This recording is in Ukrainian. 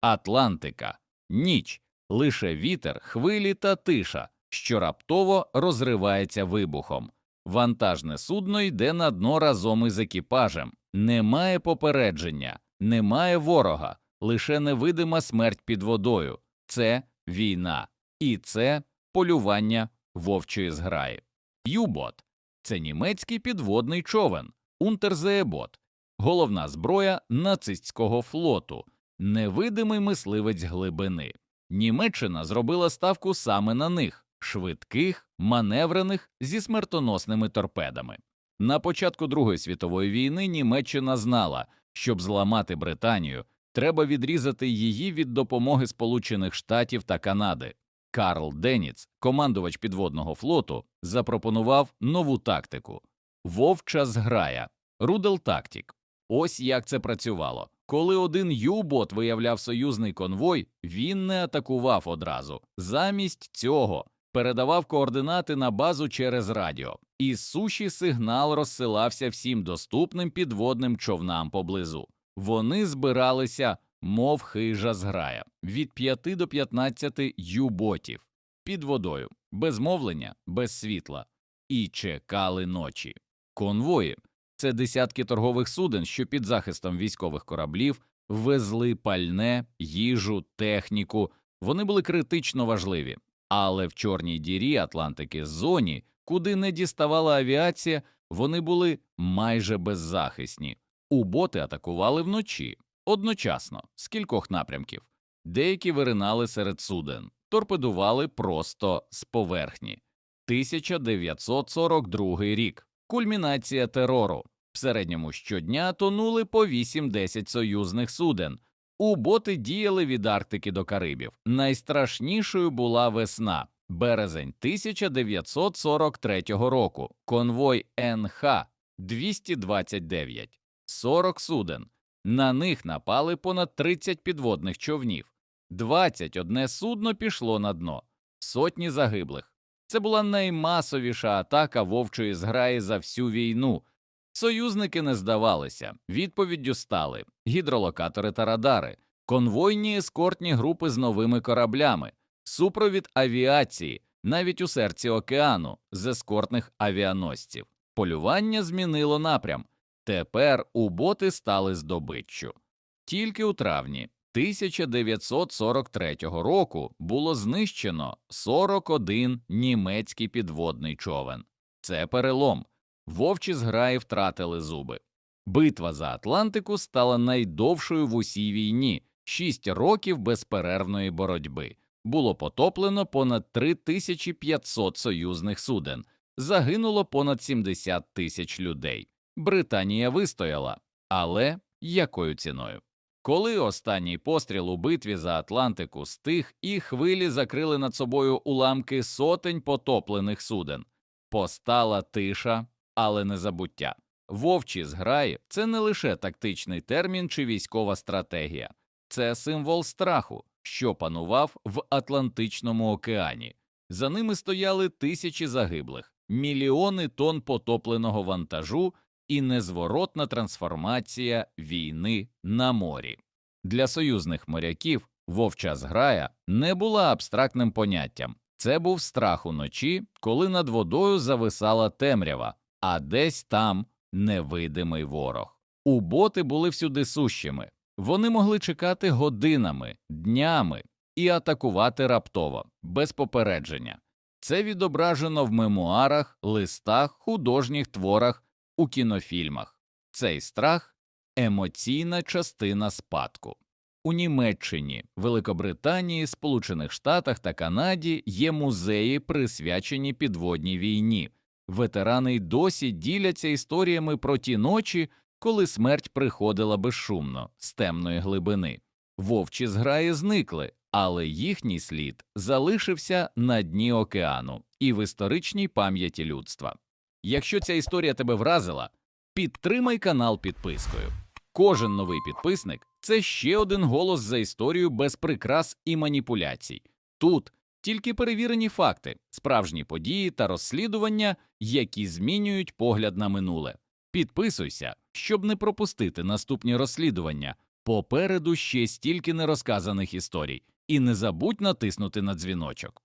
Атлантика, ніч, лише вітер, хвилі та тиша, що раптово розривається вибухом. Вантажне судно йде на дно разом із екіпажем. Немає попередження, немає ворога, лише невидима смерть під водою. Це війна, і це полювання вовчої зграї. Юбот це німецький підводний човен, Унтерзеебот, головна зброя нацистського флоту, невидимий мисливець глибини. Німеччина зробила ставку саме на них швидких, маневрених зі смертоносними торпедами. На початку Другої світової війни Німеччина знала, щоб зламати Британію, треба відрізати її від допомоги Сполучених Штатів та Канади. Карл Деніц, командувач підводного флоту, запропонував нову тактику вовча зграя, Рудел Тактік. Ось як це працювало. Коли один Ю-бот виявляв союзний конвой, він не атакував одразу. Замість цього передавав координати на базу через радіо. Із суші сигнал розсилався всім доступним підводним човнам поблизу. Вони збиралися, мов хижа зграя, від 5 до 15 ю-ботів під водою, без мовлення, без світла, і чекали ночі. Конвої це десятки торгових суден, що під захистом військових кораблів везли пальне, їжу, техніку. Вони були критично важливі. Але в чорній дірі Атлантики зоні, куди не діставала авіація, вони були майже беззахисні. Уботи атакували вночі, одночасно, з кількох напрямків. Деякі виринали серед суден, торпедували просто з поверхні. 1942 рік кульмінація терору. В середньому щодня тонули по 8-10 союзних суден. Уботи діяли від Арктики до Карибів. Найстрашнішою була весна, березень 1943 року. Конвой НХ 229, 40 суден. На них напали понад 30 підводних човнів. 21 судно пішло на дно, сотні загиблих. Це була наймасовіша атака вовчої зграї за всю війну. Союзники не здавалися, відповіддю стали гідролокатори та радари, конвойні ескортні групи з новими кораблями, супровід авіації, навіть у серці океану з ескортних авіаносців. Полювання змінило напрям. Тепер уботи стали здобиччю. Тільки у травні 1943 року було знищено 41 німецький підводний човен. Це перелом. Вовчі зграї втратили зуби. Битва за Атлантику стала найдовшою в усій війні шість років безперервної боротьби. Було потоплено понад 3500 союзних суден, загинуло понад 70 тисяч людей. Британія вистояла, але якою ціною? Коли останній постріл у битві за Атлантику стих і хвилі закрили над собою уламки сотень потоплених суден, постала тиша, але не забуття. Вовчі зграї це не лише тактичний термін чи військова стратегія, це символ страху, що панував в Атлантичному океані. За ними стояли тисячі загиблих, мільйони тонн потопленого вантажу і незворотна трансформація війни на морі. Для союзних моряків вовча зграя не була абстрактним поняттям, це був страх уночі, коли над водою зависала темрява, а десь там невидимий ворог. Уботи були всюди сущими, вони могли чекати годинами, днями і атакувати раптово, без попередження. Це відображено в мемуарах, листах, художніх творах, у кінофільмах. Цей страх емоційна частина спадку. У Німеччині, Великобританії, Сполучених Штатах та Канаді є музеї, присвячені підводній війні. Ветерани й досі діляться історіями про ті ночі, коли смерть приходила безшумно з темної глибини. Вовчі зграї зникли, але їхній слід залишився на дні океану і в історичній пам'яті людства. Якщо ця історія тебе вразила, підтримай канал підпискою. Кожен новий підписник це ще один голос за історію без прикрас і маніпуляцій. Тут тільки перевірені факти, справжні події та розслідування, які змінюють погляд на минуле. Підписуйся, щоб не пропустити наступні розслідування, Попереду ще стільки нерозказаних історій, і не забудь натиснути на дзвіночок.